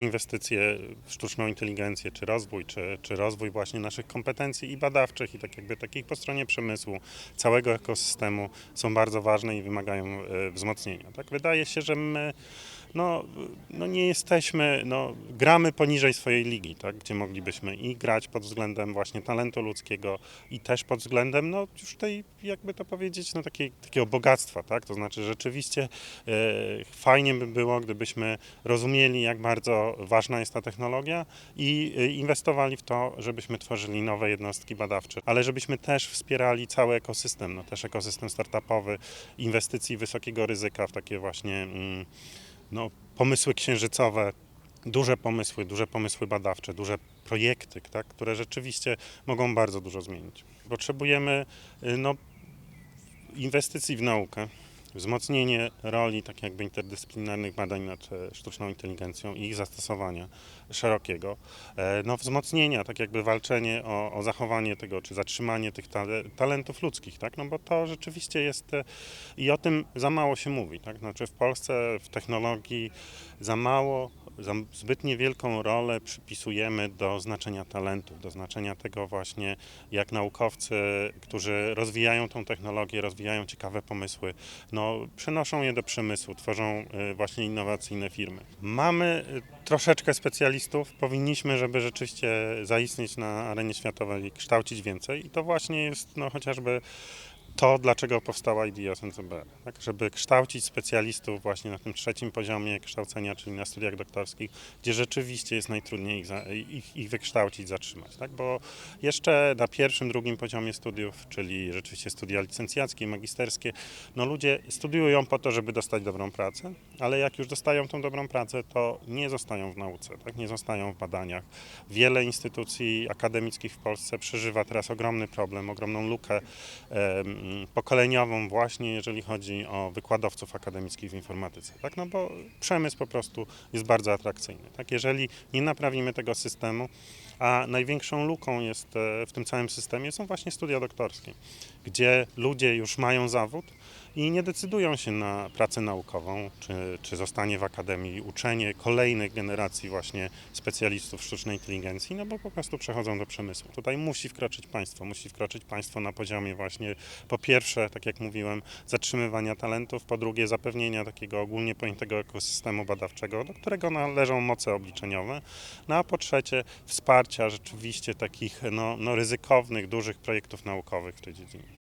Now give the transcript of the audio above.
Inwestycje w sztuczną inteligencję, czy rozwój, czy, czy rozwój właśnie naszych kompetencji i badawczych, i tak jakby takich po stronie przemysłu, całego ekosystemu są bardzo ważne i wymagają e, wzmocnienia. Tak wydaje się, że my no, no nie jesteśmy, no, gramy poniżej swojej ligi, tak, gdzie moglibyśmy i grać pod względem właśnie talentu ludzkiego i też pod względem no, już tej, jakby to powiedzieć, no, takiej, takiego bogactwa, tak, to znaczy rzeczywiście e, fajnie by było, gdybyśmy rozumieli, jak bardzo ważna jest ta technologia i e, inwestowali w to, żebyśmy tworzyli nowe jednostki badawcze, ale żebyśmy też wspierali cały ekosystem, no, też ekosystem startupowy, inwestycji wysokiego ryzyka w takie właśnie mm, no, pomysły księżycowe, duże pomysły, duże pomysły badawcze, duże projekty, tak, które rzeczywiście mogą bardzo dużo zmienić. Potrzebujemy y, no, inwestycji w naukę, wzmocnienie roli tak jakby interdyscyplinarnych badań nad e, sztuczną inteligencją i ich zastosowania szerokiego, e, no, wzmocnienia, tak jakby walczenie o, o zachowanie tego, czy zatrzymanie tych tale, talentów ludzkich, tak, no bo to rzeczywiście jest e, i o tym za mało się mówi, tak, znaczy w Polsce w technologii za mało zbyt niewielką rolę przypisujemy do znaczenia talentów, do znaczenia tego właśnie, jak naukowcy, którzy rozwijają tą technologię, rozwijają ciekawe pomysły, no, przenoszą je do przemysłu, tworzą y, właśnie innowacyjne firmy. Mamy y, troszeczkę specjalistów, powinniśmy, żeby rzeczywiście zaistnieć na arenie światowej, kształcić więcej i to właśnie jest no, chociażby to, dlaczego powstała IDEOS NCBR, tak? żeby kształcić specjalistów właśnie na tym trzecim poziomie kształcenia, czyli na studiach doktorskich, gdzie rzeczywiście jest najtrudniej ich, ich, ich wykształcić, zatrzymać, tak? bo jeszcze na pierwszym, drugim poziomie studiów, czyli rzeczywiście studia licencjackie magisterskie, no ludzie studiują po to, żeby dostać dobrą pracę, ale jak już dostają tą dobrą pracę, to nie zostają w nauce, tak? nie zostają w badaniach. Wiele instytucji akademickich w Polsce przeżywa teraz ogromny problem, ogromną lukę pokoleniową właśnie, jeżeli chodzi o wykładowców akademickich w informatyce, tak? No bo przemysł po prostu jest bardzo atrakcyjny, tak? Jeżeli nie naprawimy tego systemu, a największą luką jest e, w tym całym systemie są właśnie studia doktorskie, gdzie ludzie już mają zawód i nie decydują się na pracę naukową, czy, czy zostanie w akademii, uczenie kolejnych generacji właśnie specjalistów sztucznej inteligencji, no bo po prostu przechodzą do przemysłu. Tutaj musi wkroczyć państwo, musi wkroczyć państwo na poziomie właśnie po pierwsze, tak jak mówiłem, zatrzymywania talentów, po drugie zapewnienia takiego ogólnie pojętego ekosystemu badawczego, do którego należą moce obliczeniowe, no a po trzecie wsparcia rzeczywiście takich no, no ryzykownych, dużych projektów naukowych w tej dziedzinie.